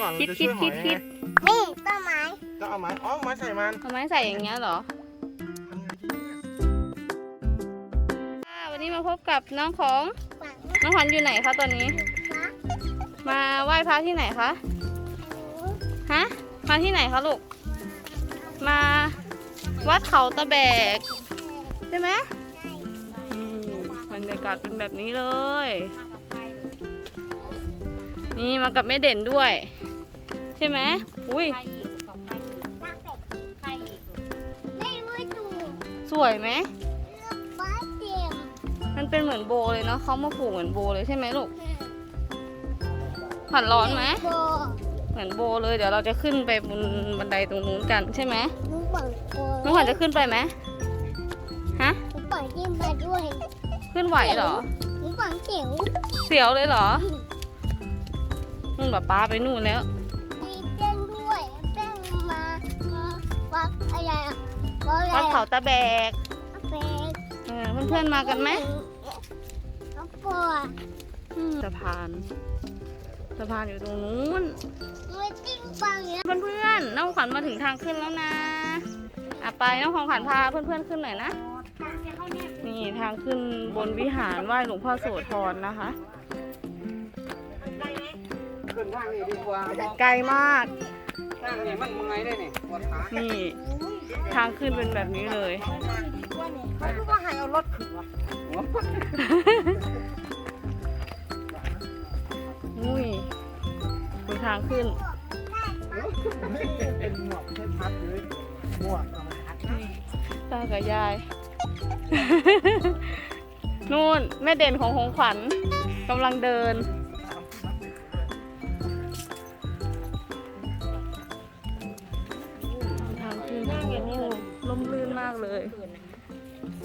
ก่อนคิดเราจะช่วยหคิอยดไงคิดนี่ต้นไม้ก็เอาไม้อ๋อไม้ใส่มันทำไมใส่อย่างเงี้ยเหรอทำไงดีเนี่ยค่ะวันนี้มาพบกับน้องของฝังน้องขวัญอยู่ไหนคะตอนนี้ฟ้ามาไหว้พระที่ไหนคะฮะมาที่ไหนคะลูกมาวัดเขาตะแบกใช่ไหมอืมบรรยากาศเป็นแบบนี้เลย นี่มากับแม่เด่นด้วย ใช่ไหมอุ้ยไม่รู้ตูสวยไหมฟ้าเต็มมันเป็นเหมือนโบเลยเนาะเขามาผูกเหมือนโบเลยใช่ไหมลูกผัดร้อนไหมโบเหมือนโบเลยเดี๋ยวเราจะขึ้นไปบนบันไดตรงนู้นกันใช่ไหมหนูฝังโบน้องขวัญจะขึ้นไปไหมฮะหนูฝังที่มาด้วยขึ้นไหวเหรอหนูฝังเสียวเสียวเลยเหรอนู่นแบบป้าไปนู่นแล้ว วัดอะไรวัดเขาตะแบกเฟกเออเพื่อนๆมากันไหมน้องปัวอืมสะพานสะพานอยู่ตรงนู้นไม่ติ้งฟังเนี่ยเพื่อนๆน้องขวัญมาถึงทางขึ้นแล้วนะอะไปน้องของขวัญพาเพื่อนๆขึ้นหน่อยนะ นี่ทางขึ้นบนวิหารไหว้หลวงพ่อโสธรนะคะ ขึ้นทางนี้ดีกว่าไกลมากทางนี้มันเมื่อยได้นี่ปวดขานี่ ทางขึ้นเป็นแบบนี้เลยเขาคือว่าให้เอารถขึ้นวะอุ้ยเป็นทางขึ้น เป็นหมวกใช้พัดเลยหมวกเอามาพัดตากับยาย นู่นแม่เด่นของของขวัญกำลังเดิน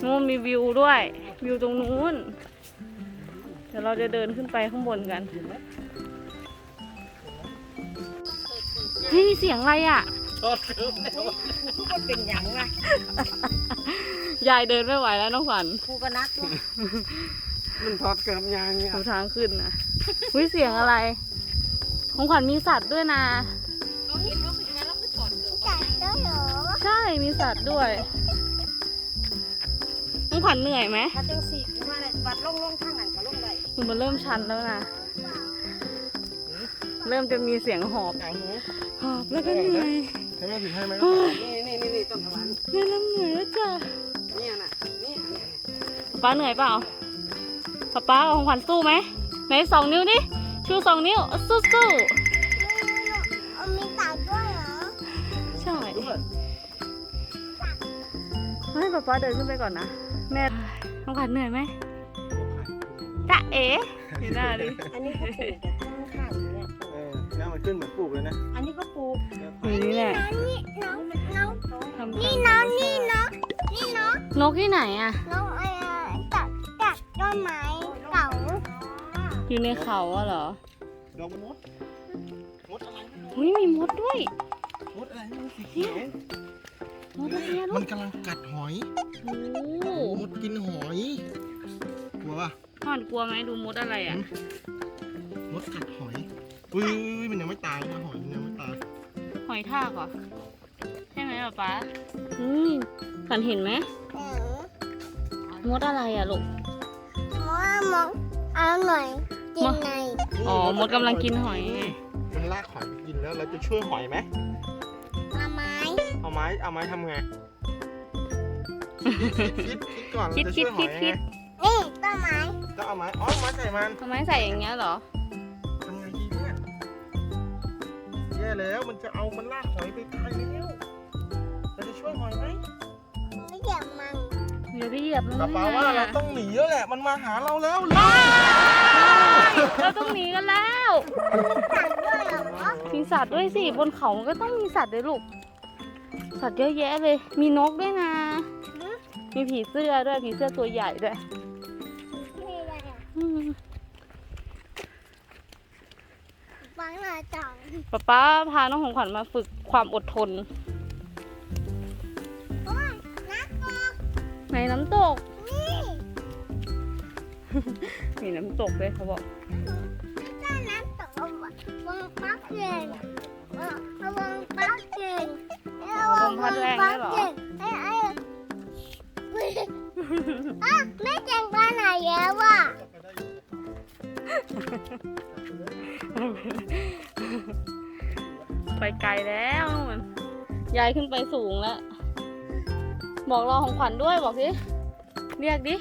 นู่นมีวิวด้วย วิวตรงนู้น เดี๋ยวเราจะเดินขึ้นไปข้างบนกันเฮ้ยมีเสียงอะไรอะมันเป็นหยังวะยายเดินไม่ไหวแล้วน้องขวัญครูก็นักวะมันถอดเกิบยางเนี่ยดูทางขึ้นนะวิเสียงอะไร ของขวัญมีสัตว์ด้วยนะ จัดด้วยเหรอ ใช่มีสัตว์ด้วย น้องขวัญเหนื่อยไหมถ้าจังสีมาเลยวัดลงลงทางนั้นก็ลงได้คือมันเริ่มชันแล้วนะ เริ่มจะมีเสียงหอบไก่หมูหอบแล้วก็เหนื่อยให้แม่ถือให้ไหมโอ้ยนี่นี่นี่นี่ต้นทวารแม่เริ่มเหนื่อยแล้วจ้ะเนี่ยน่ะนี่อันนี้ป๊าเหนื่อยเปล่าป๊าป๊ากับของขวัญสู้ไหมไหนสองนิ้วดิชูสองนิ้วสู้สู้เอามีตัดด้วยเหรอๆใช่ด้วยให้ป๊าป๊าเดินขึ้นไปก่อนนะแม่ ของขวัญเหนื่อยไหมจ๊ะเอ๋ดูหน้าดิอันนี้ก็ปลูกแต่ข้างข้างๆเนี่ยเออแล้วมันขึ้นเหมือนปลูกเลยนะอันนี้ก็ปลูกอยู่นี่แหละน้องนี่น้องน้องทำนี่ตามน้องนี่น้องนี่น้องนกที่ไหนอะน้องอะไรตัดตัดต้นไม้เก่าอยู่ในเขาอะเหรอดอกมดมดอะไรไม่รู้เฮ้ยมีมดด้วยมดอะไรไม่รู้สีเขียว มดอะไรอะลูมักนกำลังกัดหอยโอ้มดกินหอยกลัวป่ะพ่อนกลัวไหมดูมดอะไรอะมดกัดหอยอุ้ยอุ้ยอุ้ยมันยังไม่ตายนะหอยมันยังไม่ตายหอยทากเหรอใช่ไหมป๊าป๊าอืมฝันเห็นไหมเออมดอะไรอะลูกมองมองเอาหน่อยกินในอ๋อมดกำลังกินหอยไงมันลากหอยไปกินแล้วเราจะช่วยหอยไหมเอาไม้เอา ไม้เอาไม้ทำไงคิดคิดคิดก่อนเราคิดจะคิช่ดวยหคิอดยคิดไงนี่ต้นไม้ก็เอาไม้อ๋อไม้ใส่มันทำไมใส่อย่างเงี้ยเหรอทำไงดีเนี่ยแย่แล้วมันจะเอามันลากหอยไปตายแล้วเราจะช่วยหอยไหมไม่เกี่ยวมันเดี๋ยวไปเหยียบมันกระเป๋าว่าเราต้องหนีแล้วแหละ มันมาหาเราแล้วเลยเราต้องหนีกันแล้วตัดด้วยเหรอมีสัตว์ด้วยสิบนเขามันก็ต้องมีสัตว์ด้วยลูก สัตว์เยอะแยะเลย มีนกด้วยนะ มีผีเสื้อด้วย ผีเสื้อตัวใหญ่ด้วยนี่อะไรอะอืมฟังหน่อยจังป๊าป๊าพาน้องของขวัญมาฝึกความอดทน โอ้ยนักกอกในน้ำตก นี่มีน้ำตกด้วยเขาบอกถ้าน้ำตกเอาไว้วางปั๊บเก่ง ระวังปักเก่งไอ้ไอ้อะแม่เก่งไปไหนแล้ววะไปไกลแล้วนู่นยายขึ้นไปสูงแล้ว บอกรอของขวัญด้วยบอกสิเรียกดิอ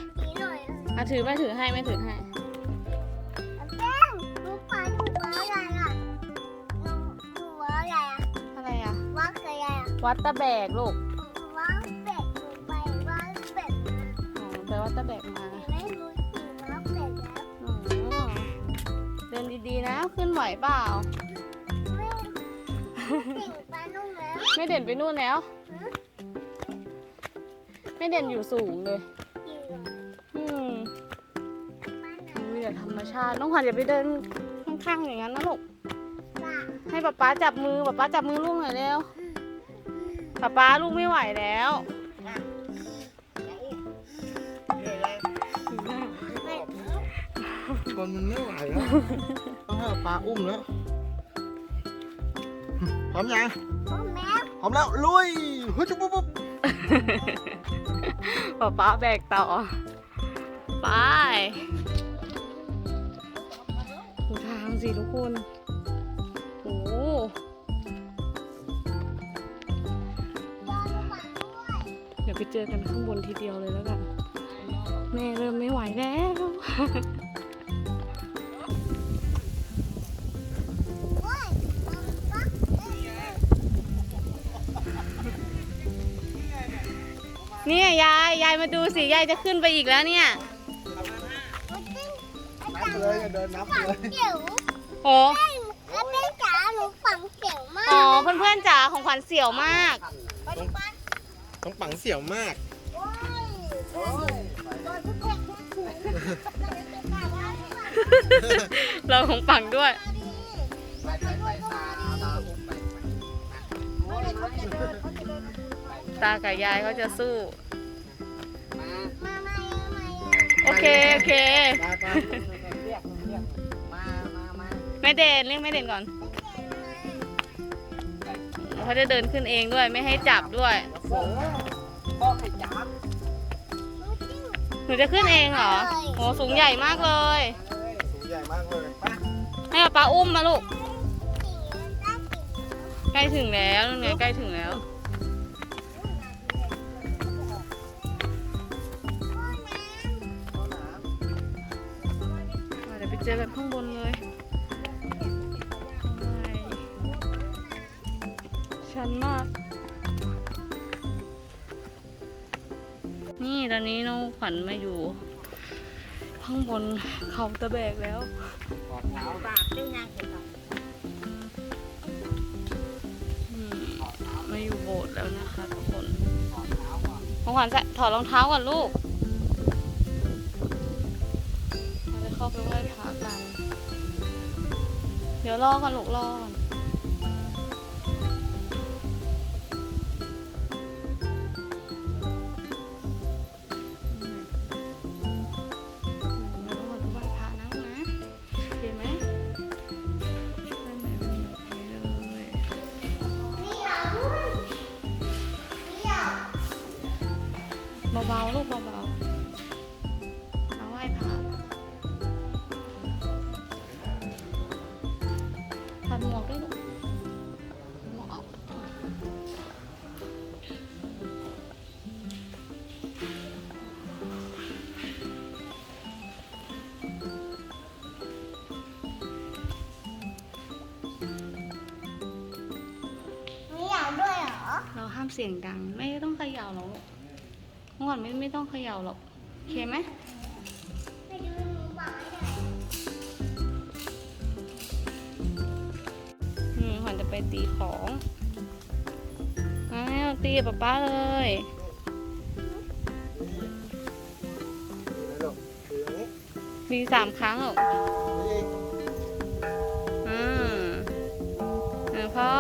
ยอะถือไม่ถือให้ไม่ถือให้ วัดตะแบกลูกว่าเป็ดหนูไปว่าเป็ดอ๋อไปวัดตะแบกมาไม่รู้สิว่าเป็ดแล้วอ๋อเดินดีๆนะขึ้นไหวเปล่า ไม่เก่งไปนู่นแล้วไม่เด่นไปนู่นแล้วไม่เด่นอยู่สูงเลยจริงเหรออืมบ้านไหนมีแต่ธรรมชาติ น้องขวัญอย่าไปเดินข้างๆอย่างนั้นนะลูกล่ะให้ป๊าป๊าจับมือป๊าป๊าจับมือลูกหน่อยเร็ว ป๊าป๊าลูกไม่ไหวแล้วเนี่ยยายคนมันไม่ไหวแล้วต้องให้ปลาอุ้มแล้วพร้อมยังพ่อแม่พร้อมแล้วลุยฮึดจุ๊บปุ๊บปุ๊บป๊าป๊าแบกต่อไปดูทางสิทุกคนโอ้ ยวไปเจอกันข้างบนทีเดียวเลยแล้วกันแม่เริ่มไม่ไหวแล้วโอ้ยมันปักเอ้ยเนี่ยยาย ยายมาดูสิ ยายจะขึ้นไปอีกแล้วเนี่ยมันติ้งอานับจารย์เลยเดินนับฝังเลยเขียวโอ้แล้วเป็นจ๋าหนูฝังเขียวมาก อ๋อ เพื่อนๆจ๋าของขวัญเสี่ยวมากไปดิปัน ต้องปังเสี่ยวมากโอ้ยโอ้ยโดนทุกคนทุกคนเป็นกาว่าที่ว่าเราของปังด้วยมาดิมาด้วยก็มาดิเมื่อไหรเขาจะเดินเขาจะเดินตากับยายเขาจะสู้มามามามาโอเค โอเคไปไปเรียกเรียกมามามาแม่เด่นเรียกแม่เด่นก่อน เขาจะเดินขึ้นเองด้วยไม่ให้จับด้วยเสือพ่อให้จับหนูจะขึ้นเองเหรอโหสูงใหญ่มากเลย สูงใหญ่มากเลยไปให้ป๊าป๊าอุ้มมาลูก ใกล้ถึงแล้วนั่นไงใกล้ถึงแล้ว เดี๋ยวไปเจอกันข้างบนเลย ชันมาก นี่ตอนนี้น้องขวัญมาอยู่ ข้างบนเขาตะแบกแล้วถอดเท้าตาเจ้ายางเห็นหรอมาอยู่โบสถ์แล้วนะคะทุกคนถอดเท้าก่อนน้องขวัญใส่ถอดรองเท้าก่อนลูกเราจะเข้าไปไหว้พระกัน เดี๋ยวรอก่อนลูกรอก่อน เบาๆลูกเบาๆเอาไหว้พระถอดหมวกด้วยลูกหมวกออกเราห้ามเสียงดัง ไม่ต้องเขย่าหรอก ลูกเมื่อนไม่ไม่ต้องเขย่าหรอกโอเคไหมอืมขวัญจะไปตีของอ้วตีป๊าป๊าเลยนี่ลูกถืออย่างนี้ตีสามครั้งหรอนี่อืมพ่อ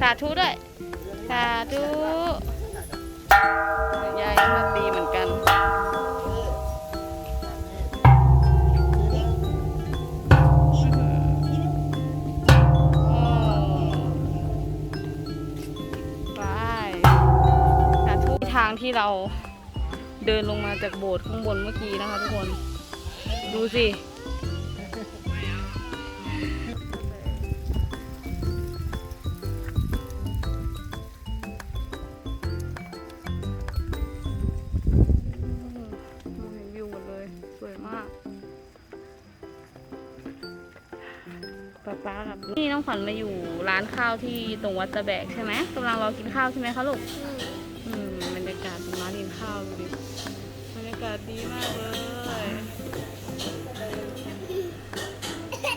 สาธุด้วย สาธุ ยายมาตีเหมือนกัน ไปสาธุทางที่เราเดินลงมาจากโบสถ์ข้างบนเมื่อกี้นะคะทุกคน ดูสิ ป๊าป๊ากับนี่น้องขวัญมาอยู่ร้านข้าวที่ตรงวัดตะแบกใช่ไหมกำลังรอกินข้าวใช่ไหมคะลูกอืมบรรยากาศตรงร้านกินข้าวดูดิบรรยากาศดีมากเลย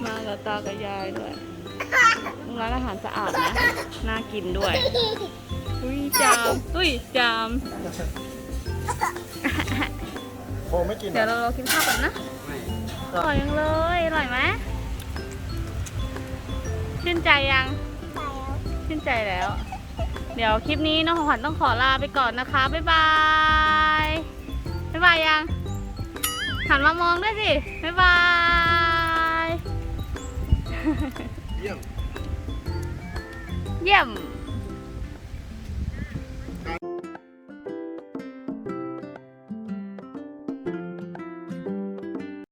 มากับตากับยายด้วยร้านอาหารสะอาดนะน่ากินด้วยอุ้ยจามอุ้ยจามโบไม่กินเดี๋ยวเรารอกินข้าวก่อนนะไม่อร่อยยังเลยอร่อยไหม ชื่นใจยัง ชื่นใจแล้ว เดี๋ยวคลิปนี้น้องของขวัญต้องขอลาไปก่อนนะคะ บ๊ายบาย บ๊ายบายยัง หันมามองด้วยสิ บ๊ายบาย เยี่ยม เยี่ยม